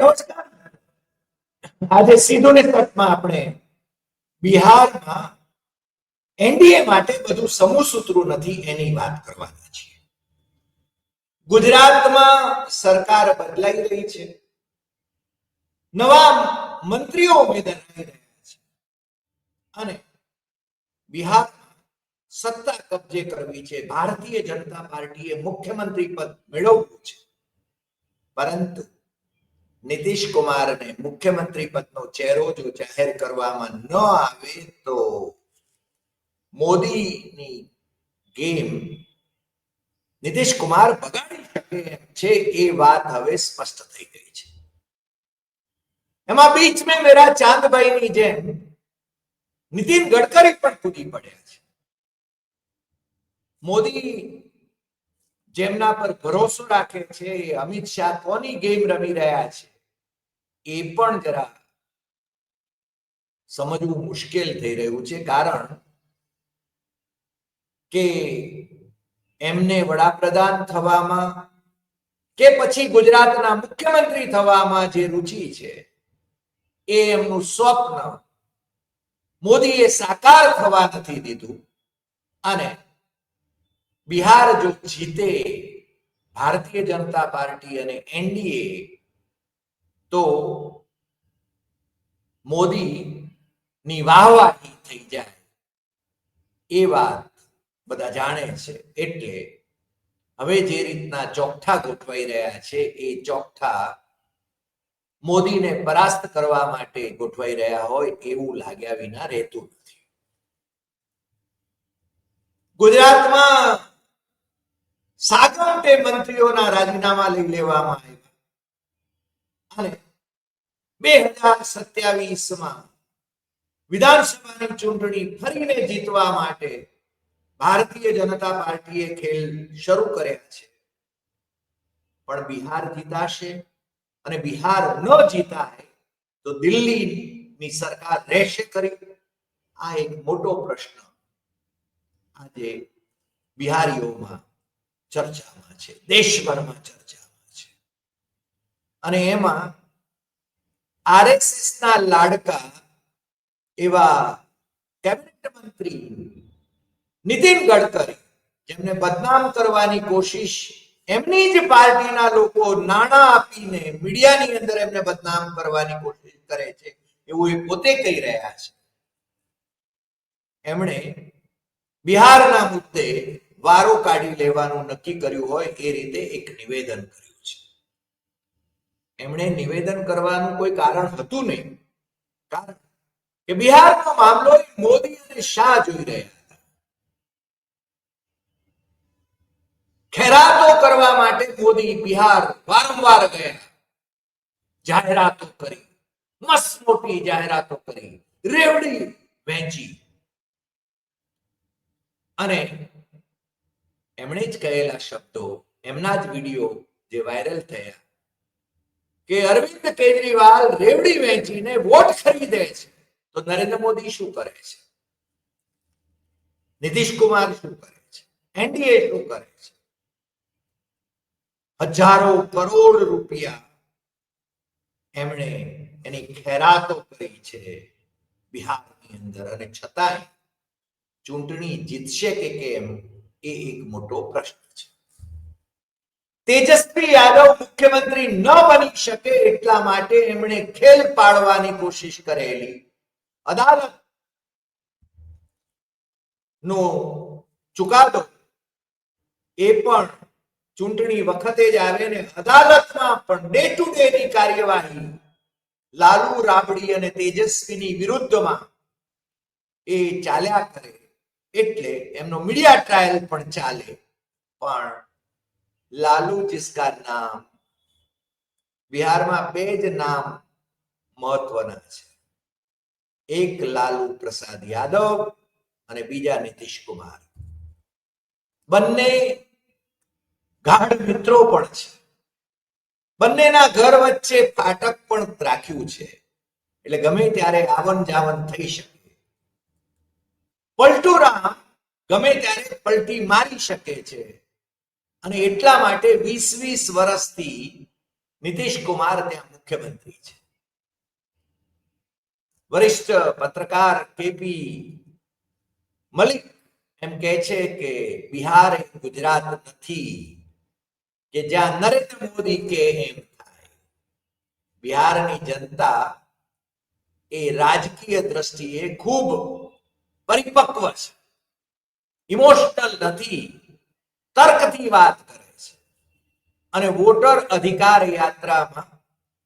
નમસ્કાર. આજે સીધું ને તકમાં આપણે બિહારમાં એનડીએ માટે બધું સમૂહ સૂત્રું નથી એની વાત કરવાના છીએ. ગુજરાતમાં સરકાર બદલાઈ રહી છે. નવા મંત્રીઓ ઉમેદવાર રહ્યા છે. અને બિહારમાં સત્તા કબજે કરવી છે. ભારતીય જનતા પાર્ટીએ મુખ્યમંત્રી પદ મેળવવું છે. પરંતુ નીતિશ કુમારને મુખ્યમંત્રી પદનો ચહેરો જો જાહેર કરવામાં ન આવે તો મોદીની ગેમ નીતિશ કુમાર બગાડી શકે છે એ વાત હવે સ્પષ્ટ થઈ ગઈ છે. એમાં બીચ મેં મેરા ચાંદભાઈની જેમ નીતિન ગડકરી પણ કૂદી પડ્યા છે. મોદી જેમના પર ભરોસો રાખે છે અમિત શાહ કોની ગેમ રમી રહ્યા છે? એ પણ જરા સમજવું મુશ્કેલ થઈ રહ્યું છે, કારણ કે એમને વડાપ્રધાન થવામાં કે પછી ગુજરાતના મુખ્યમંત્રી થવામાં જે રુચિ છે, એ એમનું સ્વપ્ન મોદીએ સાકાર થવા નથી દીધું. અને બિહાર જો જીતે, ભારતીય જનતા પાર્ટી અને એનડીએ તો મોદી ની વાહવાહી થઈ જાય. એ વાત બધા જાણે છે. એટલે હવે જે રીતના ચોકઠા ગોઠવાઈ રહ્યા છે, એ ચોકઠા મોદીને પરાસ્ત કરવા માટે ગોઠવાઈ રહ્યા હોય એવું લાગ્યા વિના રહેતું નથી. ગુજરાતમાં સાગમટે મંત્રીઓના રાજીનામા લઈ લેવામાં આવ્યા. અને બે હજાર સત્યાવીસમાં વિધાનસભાની ચૂંટણી ફરીને જીતવા માટે ભારતીય જનતા પાર્ટીએ ખેલ શરૂ કર્યા છે. પણ બિહાર જીતાશે અને બિહાર ન જીતાય તો દિલ્હીની સરકાર રહેશે કરી આ એક મોટો પ્રશ્ન આજે બિહારીઓમાં ચર્ચામાં છે. દેશભરમાં ચર્ચામાં છે અને એમાં આરએસએસ ના લાડકા એવા કેબિનેટ મંત્રી નીતિન ગડકરી, જેમને બદનામ કરવાની કોશિશ એમની જ પાર્ટીના લોકો નાણાં આપીને મીડિયાની અંદર એમને બદનામ કરવાની કોશિશ કરે છે, એવું એ પોતે કહી રહ્યા છે. એમણે બિહારના મુદ્દે વારો કાઢી લેવાનું નક્કી કર્યું હોય એ રીતે એક નિવેદન કર્યું. એમણે નિવેદન કરવાનું કોઈ કારણ હતું નહીં. કારણ કે બિહારનો મામલો મોદી અને શાહ જોઈ રહ્યા ખેરાતો કરવા માટે મોદી બિહાર વારંવાર ગયા. જાહેરાતો કરી. મસ્ત મોટી જાહેરાતો કરી. રેવડી વહેંચી અને એમણે જ કહેલા શબ્દો, એમના જ વીડિયો જે વાયરલ થયા. કે અરવિંદ કેજરીવાલ રેવડી વેચીને વોટ ખરીદે છે. તો નરેન્દ્ર મોદી શું કરે છે? નીતિશ શું કરે છે? એનડીએ શું કરે છે? હજારો કરોડ રૂપિયા એમણે એની ખેરાતો કરી છે બિહારની અંદર. અને છતાંય ચૂંટણી જીતશે કે કેમ એ એક મોટો પ્રશ્ન તેજસ્વી યાદવ મુખ્યમંત્રી ન બની શકે એટલા માટે એમણે ખેલ પાડવાની કોશિશ કરેલી. અદાલત નો ચુકાદો એ પણ ચૂંટણી વખતે જ આવે ને અદાલતમાં પણ ડે ટુ ડે ની કાર્યવાહી લાલુ રાબડી અને તેજસ્વીની વિરુદ્ધમાં એ ચાલ્યા કરે. એટલે એમનો મીડિયા ટ્રાયલ પણ ચાલે. પણ લાલુ જિસકા નામ. બિહારમાં બે જ નામ મહત્વના છે. એક લાલુ પ્રસાદ યાદવ અને બીજા નીતિશ કુમાર. બંને ગાઢ મિત્રો પણ છે. બંનેના ઘર વચ્ચે ફાટક પણ રાખ્યું છે. એટલે ગમે ત્યારે આવન જાવન થઈ શકે. પલટુરામ ગમે ત્યારે પલટી મારી શકે છે. અને એટલા માટે વીસ વીસ વર્ષથી નીતિશ કુમાર ત્યાં મુખ્યમંત્રી છે. વરિષ્ઠ પત્રકાર કેપી મલિક એમ કહે છે કે બિહાર ગુજરાત નથી, કે જ્યાં નરેન્દ્ર મોદી કે એમ થાય. બિહારની જનતા એ રાજકીય દ્રષ્ટિએ ખૂબ પરિપક્વ છે. ઇમોશનલ નથી. તર્કથી વાત કરે છે. અને વોટર અધિકાર યાત્રામાં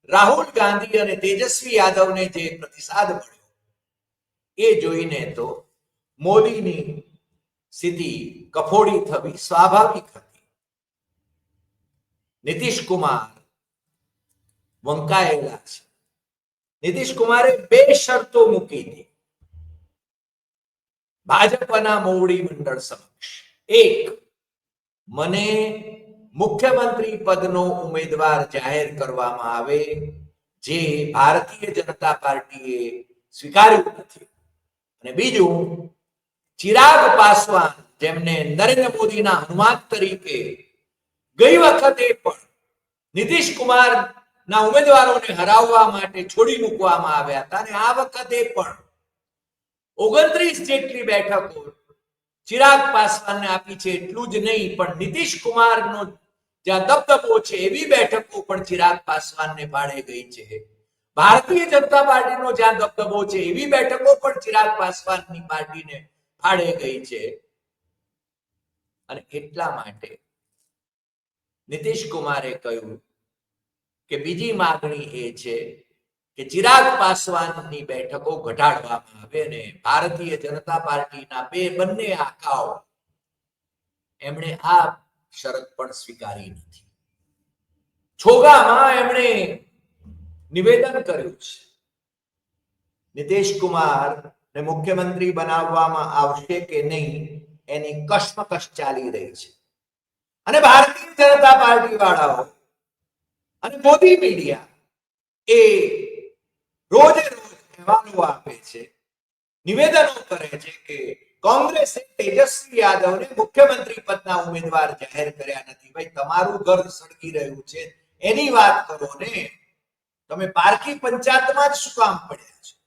રાહુલ ગાંધી અને તેજસ્વી યાદવને જે પ્રતિસાદ મળ્યો, એ જોઈને તો મોદીની સ્થિતિ કફોડી થવી સ્વાભાવિક હતી. નીતિશ કુમાર વંકાયેલા છે. નીતિશ કુમારે બે શરતો મૂકી હતી ભાજપના મોવડી મંડળ સમક્ષ. એક મને મુખ્યમંત્રી પદનો ઉમેદવાર જાહેર કરવામાં આવે, જે ભારતીય જનતા પાર્ટીએ સ્વીકાર્યું નથી. અને બીજું, ચિરાગ પાસવાન જેમને નરેન્દ્ર મોદીના હનુમાન તરીકે ગઈ વખતે પણ નીતિશ કુમાર ના ઉમેદવારોને હરાવવા માટે છોડી મૂકવામાં આવ્યા હતા, અને આ વખતે પણ ઓગણત્રીસ જેટલી બેઠકો ચિરાગ પાસવાનને આપી છે એટલું જ નહીં, પણ નીતિશ કુમારનો જ્યાં દબદબો છે એવી બેઠકો પણ ચિરાગ પાસવાનને ભાડે ગઈ છે. ભારતીય જનતા પાર્ટીનો જ્યાં દબદબો છે એવી બેઠકો પણ ચિરાગ પાસવાનની પાર્ટીને ફાળે ગઈ છે. અને એટલા માટે નીતિશ કુમારે કહ્યું કે બીજી માગણી એ છે કે ચિરાગ પાસવાનની બેઠકો ઘટાડવામાં આવે અને ભારતીય જનતા પાર્ટીના બે બંને આકાઓ એમણે આ શરત પણ સ્વીકારી નથી. છોગામાં એમણે નિવેદન કર્યું છે. નીતિશ કુમાર ને મુખ્યમંત્રી બનાવવામાં આવશે કે નહીં એની કશ્મકશ ચાલી રહી છે. અને ભારતીય જનતા પાર્ટી વાળાઓ અને મોદી મીડિયા એ રોજે અહેવાલો આપે છે. નિવેદનો કરે છે કે કોંગ્રેસે તેજસ્વી યાદવને મુખ્યમંત્રી પદના ઉમેદવાર જાહેર કર્યા નથી. ભાઈ, તમારું ઘર સળગી રહ્યું છે. એની વાત કરો ને. તમે પારકી પંચાયતમાં જ શું કામ પડ્યા છો?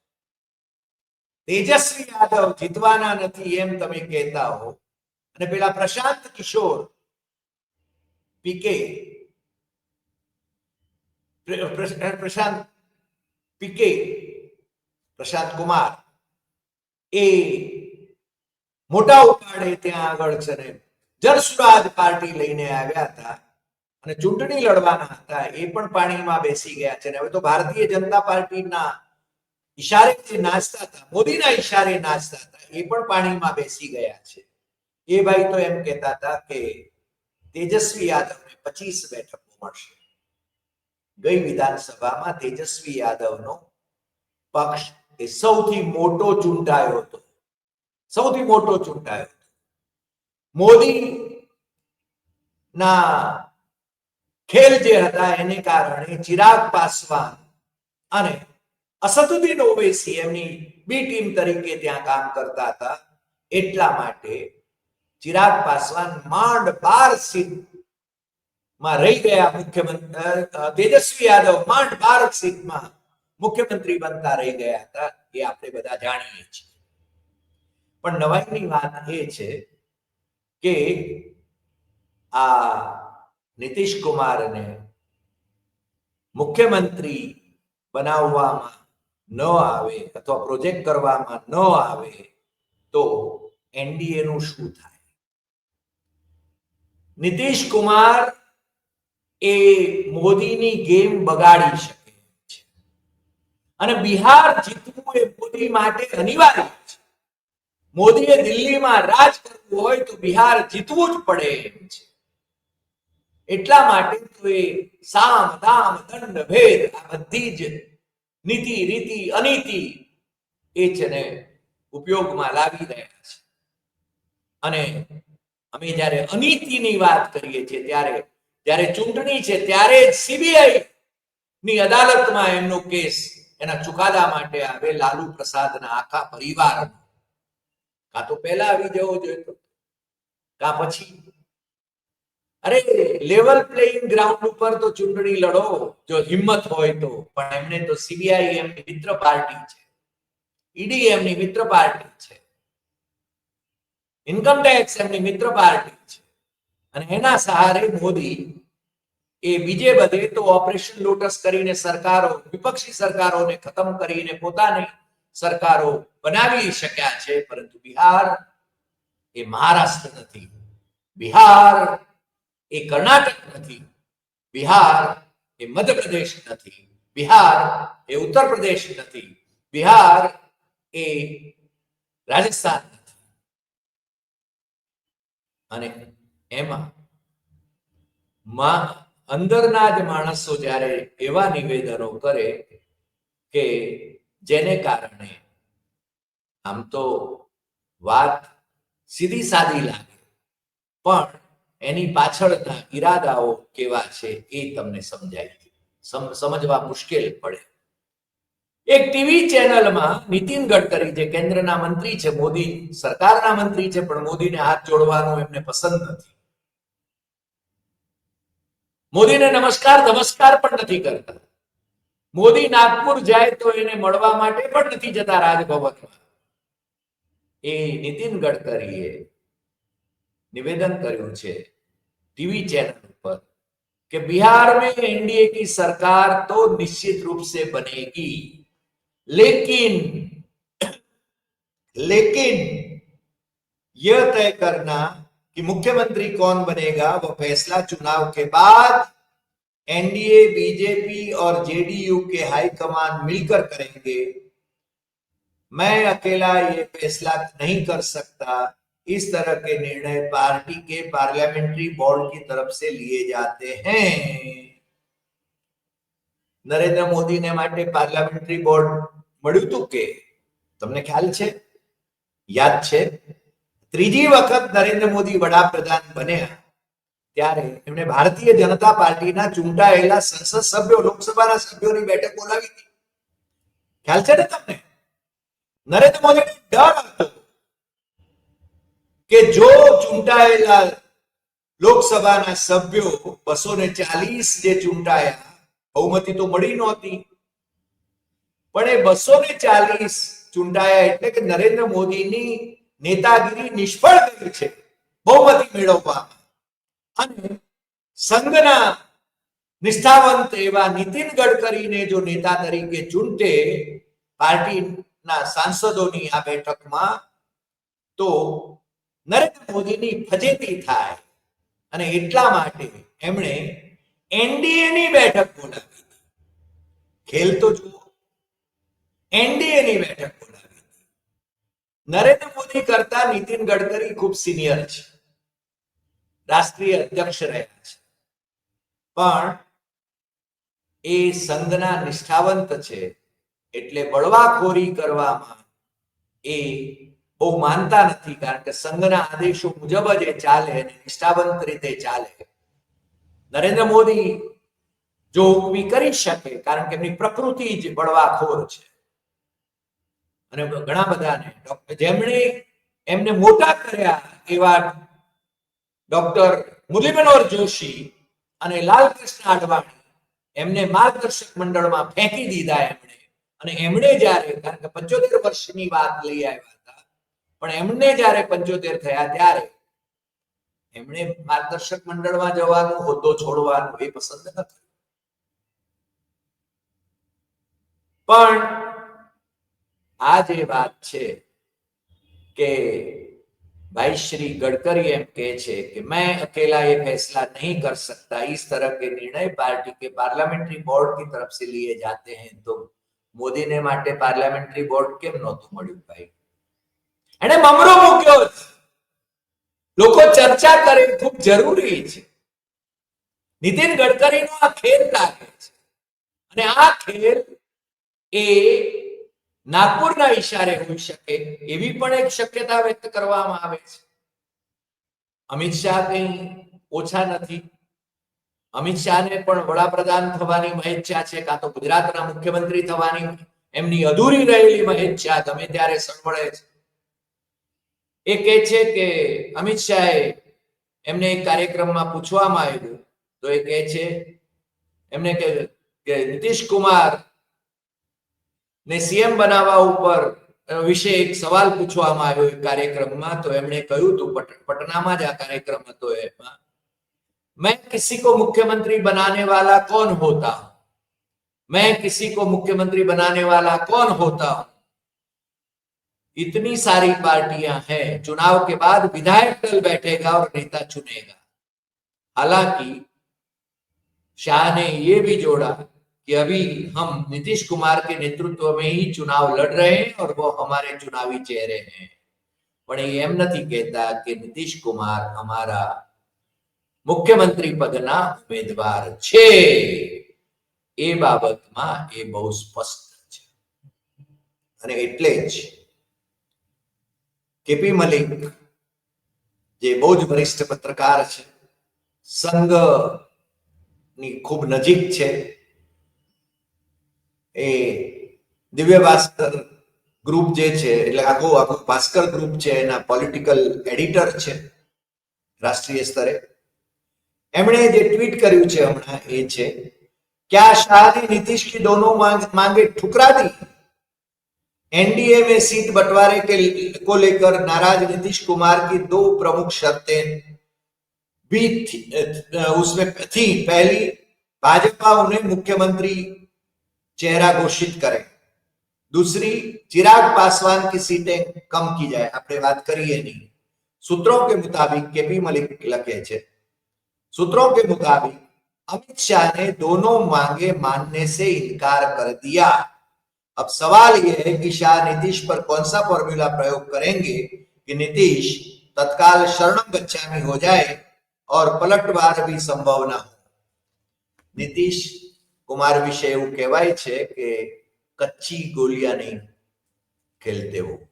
તેજસ્વી યાદવ જીતવાના નથી એમ તમે કહેતા હો. અને પેલા પ્રશાંત કિશોર પીકે પ્ર- પ્ર- પ્રશાંત પીકે પ્રશાંત કુમાર એ મોટા ઉપાડે ત્યાં આગળ છે ને જનસુરાજ પાર્ટી લઈને આવ્યા હતા અને ચૂંટણી લડવાના હતા, એ પણ પાણીમાં બેસી ગયા છે ને. હવે તો ભારતીય જનતા પાર્ટીના ઈશારે જે નાચતા હતા, મોદીના ઈશારે નાચતા હતા, એ પણ પાણીમાં બેસી ગયા છે. એ ભાઈ તો એમ કહેતા હતા કે તેજસ્વી યાદવને પચીસ બેઠકો મળશે. ગઈ વિધાનસભામાં તેજસ્વી યાદવનો પક્ષ એ સૌથી મોટો ચૂંટાયો હતો. સૌથી મોટો ચૂંટાયો હતો. મોદી ના ખેલ જે હતા એને કારણે ચિરાગ પાસવાન અને અસદુદ્દીન ઓવેસી એમની બી ટીમ તરીકે ત્યાં કામ કરતા હતા. એટલા માટે ચિરાગ પાસવાન માંડ બાર સીટ માં રહી ગયા મુખ્યમંત્રી તેજસ્વી યાદવ, માંડ બાર સીટમાં મુખ્યમંત્રી બનતા રહી ગયા હતા. એ આપણે બધા જાણીએ છીએ. પણ નવાઈની વાત એ છે કે આ નીતિશ કુમારને મુખ્યમંત્રી બનાવવામાં ન આવે અથવા પ્રોજેક્ટ કરવામાં ન આવે તો એનડીએ નું શું થાય? નીતિશ કુમાર એ મોદીની ગેમ બગાડી શકે છે. અને બિહાર જીતવું એ મોદી માટે અનિવાર્ય છે. મોદીએ દિલ્હીમાં રાજ કરવું હોય તો બિહાર જીતવું જ પડે એમ છે. એટલા માટે તો એ સામ, દામ, દંડ, ભેદ, આ બધી જ નીતિ, રીતિ, અનીતિ એ છે ને ઉપયોગમાં લાવી રહ્યા છે. અને અમે જ્યારે અનીતિની વાત કરીએ છીએ ત્યારે જ્યારે ચૂંટણી છે, ત્યારે જ સીબીઆઈ ની અદાલતમાં એમનો કેસ એના ચુકાદા માટે આવે, લાલુ પ્રસાદના આખા પરિવાર કાં તો પહેલા આવી જવો જોઈતો કા પછી? અરે લેવલ પ્લેઇંગ ગ્રાઉન્ડ ઉપર તો ચૂંટણી લડો, જો હિંમત હોય તો. પણ એમને તો સીબીઆઈ એમની મિત્ર પાર્ટી છે. ઈડી એમની મિત્ર પાર્ટી છે. ઇન્કમ ટેક્સ એમની મિત્ર પાર્ટી છે. અને એના સહારે મોદી એ બીજે બધે તો ઓપરેશન લોટસ કરીને સરકારો, વિપક્ષી સરકારોને ખતમ કરીને પોતાની સરકારો બનાવી શક્યા છે, પરંતુ બિહાર એ મહારાષ્ટ્ર નથી. બિહાર એ કર્ણાટક નથી. બિહાર એ મધ્યપ્રદેશ નથી. બિહાર એ ઉત્તર પ્રદેશ નથી. બિહાર એ રાજસ્થાન નથી. અને એમાં માં અંદરના જ માણસો જ્યારે એવા નિવેદનો કરે કે જેને કારણે આમ તો વાત સીધી સાદી લાગે, પણ એની પાછળના ઈરાદાઓ કેવા છે એ તમને સમજાય સમજવા મુશ્કેલ પડે. એક ટીવી ચેનલમાં નીતિન ગડકરી, જે કેન્દ્રના મંત્રી છે, મોદી સરકારના મંત્રી છે, પણ મોદીને હાથ જોડવાનું એમને પસંદ નથી. મોદીને નમસ્કાર નમસ્કાર પણ નથી કરતા મોદી નાગપુર જાય તો એને મળવા માટે પણ નથી જતા રાજભવનમાં એ નીતિન ગડકરીએ निवेदन કર્યું છે टीवी चैनल पर कि बिहार में एनडीए की सरकार तो निश्चित रूप से बनेगी लेकिन लेकिन यह तय करना कि मुख्यमंत्री कौन बनेगा वो फैसला चुनाव के बाद एनडीए बीजेपी और जेडीयू के हाईकमान मिलकर करेंगे मैं अकेला ये फैसला नहीं कर सकता इस तरह के निर्णय पार्टी के पार्लियामेंट्री बोर्ड की तरफ से लिए जाते हैं નરેન્દ્ર મોદીને માટે પાર્લામેન્ટરી બોર્ડ મળ્યું હતું કે તમને ખ્યાલ છે યાદ છે ત્રીજી વખત નરેન્દ્ર મોદી વડાપ્રધાન બન્યા. ત્યારે એમણે ભારતીય જનતા પાર્ટીના ચૂંટાયેલા સંસદ સભ્યો, લોકસભાના સભ્યોની બેઠક બોલાવી હતી. ખ્યાલ છે ને તમને? નરેન્દ્ર મોદીને ડર હતો કે જો ચૂંટાયેલા લોકસભાના સભ્યો બસો ને ચાલીસ જે ચૂંટાયા, બહુમતી તો મળી નહોતી. પણ એ બસો ને ચાલીસ ચૂંટાયા એટલે કે નરેન્દ્ર મોદીની નેતાગીરી નિષ્ફળ ગઈ છે બહુમતી મેળવવામાં. અને સંઘના નિષ્ઠાવંત એવા નીતિન ગડકરીને જો નેતા તરીકે ચૂંટે પાર્ટીના સાંસદોની આ બેઠકમાં, તો નરેન્દ્ર મોદીની ફજેતી થાય. અને એટલા માટે એમણે એનડીએ ની બેઠક બોલાવી. ખેલ તો જુઓ. એનડીએ ની બેઠક નરેન્દ્ર મોદી કરતા નીતિન ગડકરી ખૂબ સિનિયર છે. રાષ્ટ્રીય અધ્યક્ષ રહ્યા છે. પણ એ સંઘના નિષ્ઠાવંત છે એટલે બળવાખોરી કરવામાં એ બહુ માનતા નથી કારણ કે સંઘના આદેશો મુજબ જ એ ચાલે અને નિષ્ઠાવંત રીતે ચાલે. નરેન્દ્ર મોદી જો હુકમી કરી શકે કારણ કે એમની પ્રકૃતિ જ બળવાખોર છે. અને ઘણા બધાને જેમણે એમને મોટા કર્યા એવા ડોક્ટર મુરલી મનોહર જોશી અને લાલકૃષ્ણ અડવાણી એમને માર્ગદર્શક મંડળમાં ફેંકી દીધા એમણે. અને એમણે જ્યારે, કારણ કે પંચોતેર વર્ષની વાત લઈ આવ્યા હતા, પણ એમને જ્યારે પંચોતેર થયા ત્યારે એમણે માર્ગદર્શક મંડળમાં જવાનું, હોદ્દો છોડવાનું એ પસંદ ન કર્યું. પણ આ જે વાત છે કે भाई श्री गडकरी एम के छे कि मैं अकेला ये फैसला नहीं कर सकता इस तरह के निर्णय पार्टी के पार्लियामेंट्री बोर्ड की तरफ से लिए जाते हैं तो મોદીને માટે પાર્લામેન્ટરી બોર્ડ કેમ નહોતું મળ્યું ભાઈ એને મમરો મૂક્યો છે. લોકો ચર્ચા કરે ખૂબ જરૂરી છે નીતિન ગડકરીનો આ ખેલ લાગે છે અને આ ખેલ એ નાગપુરના ઈશારે હોઈ શકે એવી પણ એક શક્યતા વ્યક્ત કરવામાં આવે છે. અમિત શાહ કઈ ઓછા નથી. અમિત શાહને પણ વડાપ્રધાન થવાની મહેચ્છા છે, કાં તો ગુજરાતના મુખ્યમંત્રી થવાની એમની અધૂરી રહેલી મહેચ્છા ગમે ત્યારે સંભળે છે. એ કહે છે કે અમિત શાહે એમને એક કાર્યક્રમમાં પૂછવામાં આવ્યું તો એ કહે છે, એમને કે કે નીતિશ કુમાર ને સીએમ બનાવવા ઉપર અ, વિશે એક સવાલ પૂછવામાં આવ્યો એક કાર્યક્રમમાં તો એમણે કહ્યું હતું પટ- પટનામાં જ આ કાર્યક્રમ હતો એમાં मैं किसी को मुख्यमंत्री बनाने वाला कौन होता हूं मैं किसी को मुख्यमंत्री बनाने वाला कौन होता हूं इतनी सारी पार्टियां हैं चुनाव के बाद विधायक दल बैठेगा और नेता चुनेगा हालांकि शाह ने ये भी जोड़ा कि अभी हम नीतीश कुमार के नेतृत्व में ही चुनाव लड़ रहे हैं और वो हमारे चुनावी चेहरे हैं પણ એ એમ નથી કહેતા કે નીતિશ કુમાર અમારા મુખ્યમંત્રી પદના ઉમેદવાર છે એ બાબતમાં એ બહુ સ્પષ્ટ છે અને એટલે જ કેપી મલિક જે બહુ જ વરિષ્ઠ પત્રકાર છે સંઘ ની ખૂબ નજીક છે એ દિવ્ય ભાસ્કર ગ્રુપ જે છે એટલે આખું આખું ભાસ્કર ગ્રુપ છે એના પોલિટિકલ એડિટર છે રાષ્ટ્રીય સ્તરે એમણે જે ટ્વીટ કર્યું છે હમણાં એ છે क्या शाह ने नीतीश की दोनों मांग, मांगे ठुकरा दी एनडीए में सीट बंटवारे के को लेकर नाराज नीतीश कुमार की दो प्रमुख शर्तें भी थी, अ, उसमें थी पहली भाजपा उन्हें मुख्यमंत्री चेहरा घोषित करे दूसरी चिराग पासवान की सीटें कम की जाए अपने बात करिए नहीं सूत्रों के मुताबिक केपी मलिक लखे छे सूत्रों के मुताबिक अमित शाह ने दोनों मांगे मानने से इनकार कर दिया अब सवाल यह है कि शाह नीतीश पर कौन सा फॉर्मूला प्रयोग करेंगे कि नीतीश तत्काल शरणम बच्चामी हो जाए और पलटवार भी संभव न हो નીતિશ કુમાર વિશે એવું કહેવાય છે કે કચ્ચી ગોલિયા નહીં ખેલતે હો.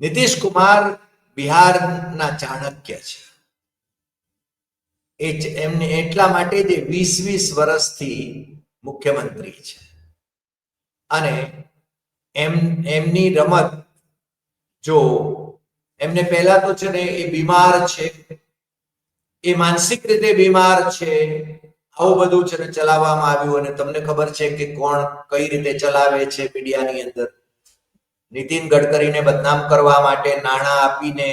નીતિશ કુમાર બિહારના ચાણક્ય છે. એ એમને એટલા માટે જે વીસ વીસ વર્ષથી મુખ્યમંત્રી છે. અને એમ, એમની રમત જો એમને પહેલા તો છે ને એ બીમાર છે. એ માનસિક રીતે બીમાર છે. આવું બધું ચલાવવામાં આવ્યું અને તમને ખબર છે કે કોણ કઈ રીતે ચલાવે છે મીડિયાની અંદર. નીતિન ગડકરીને બદનામ કરવા માટે નાણાં આપીને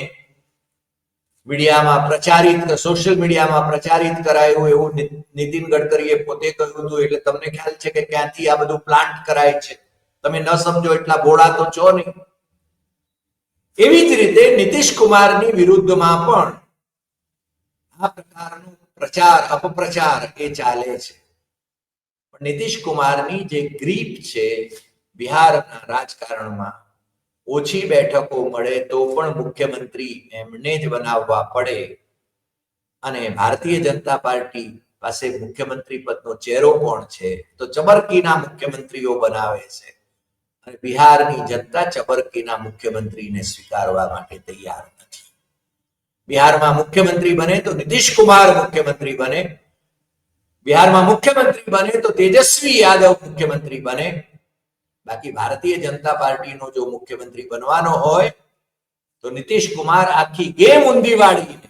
મીડિયામાં પ્રચારિત, સોશિયલ મીડિયામાં પ્રચારિત કરાયું એવું નીતિન ગડકરીએ પોતે કહ્યું હતું, એટલે તમને ખ્યાલ છે કે ક્યાંથી આ બધું પ્લાન્ટ કરાય છે. તમે ન સમજો એટલા ભોળા તો છો નહીં. એવી જ રીતે નીતિશ કુમારની વિરુદ્ધમાં પણ આ પ્રકારનો પ્રચાર, અપપ્રચાર એ ચાલે છે. નીતિશ કુમારની જે ગ્રીપ છે બિહારના રાજકારણમાં, ઓછી બેઠકો મળે તો પણ મુખ્યમંત્રી એમને જ બનાવવા પડે. અને ભારતીય જનતા પાર્ટી પાસે મુખ્યમંત્રી પદનો ચહેરો કોણ છે? તો ચબરકીના મુખ્યમંત્રીઓ બનાવે છે. અને બિહારની જનતા ચબરકીના મુખ્યમંત્રીને સ્વીકારવા માટે તૈયાર બિહારમાં મુખ્યમંત્રી બને તો નીતિશ કુમાર મુખ્યમંત્રી બને. બિહારમાં મુખ્યમંત્રી બને તો તેજસ્વી યાદવ મુખ્યમંત્રી બને. બાકી ભારતીય જનતા પાર્ટીનો જો મુખ્યમંત્રી બનવાનો હોય તો નીતિશ કુમાર આખી ગેમ ઊંધી વાળીને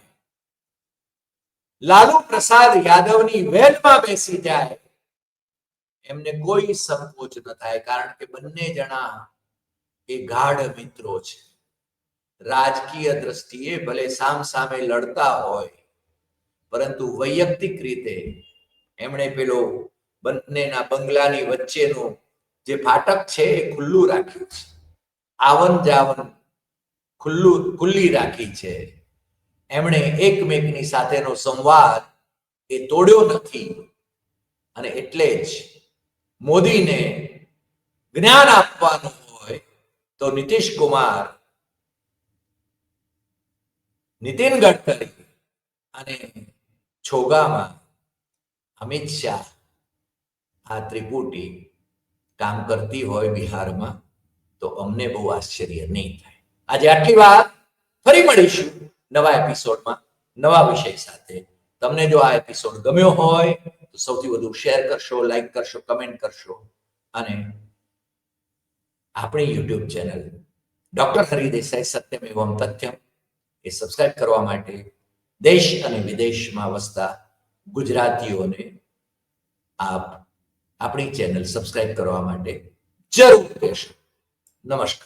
લાલુ પ્રસાદ યાદવની વેલમાં બેસી જાય. એમને કોઈ સંકોચ ન થાય, કારણ કે બંને જણા એ ગાઢ મિત્રો છે. રાજકીય દ્રષ્ટિએ ભલે સામ સામે લડતા હોય, પરંતુ વૈયક્તિક રીતે એમણે પેલો બંનેના બંગલાની વચ્ચેનું જે ફાટક છે એ ખુલ્લું રાખ્યું છે. આવન જાવન ખુલ્લું, ખુલ્લી રાખી છે. એમણે એકમેકની સાથેનો સંવાદ એ તોડ્યો નથી. અને એટલે જ મોદીને જ્ઞાન આપવાનું હોય તો નીતિશ કુમાર નીતિન ગડકરી અને છોગામાં અમિત શાહ આ ત્રિપુટી કામ કરતી હોય બિહારમાં, તો અમને બહુ આશ્ચર્ય નહીં થાય. આજે આટલી વાત ફરી મળીશું નવા એપિસોડમાં, નવા વિષય સાથે. તમને જો આ એપિસોડ ગમ્યો હોય, તો સૌથી વધુ શેર કરશો, લાઈક કરશો, કમેન્ટ કરશો અને આપણી યુટ્યુબ ચેનલ ડોક્ટર હરિદેસાઈ સત્યમ એવમ તથ્યમ એ સબસ્ક્રાઇબ કરવા માટે દેશ અને વિદેશમાં વસતા ગુજરાતીઓને આપ આપણી ચેનલ સબસ્ક્રાઇબ કરવા માટે જરૂર કહેશો. નમસ્કાર.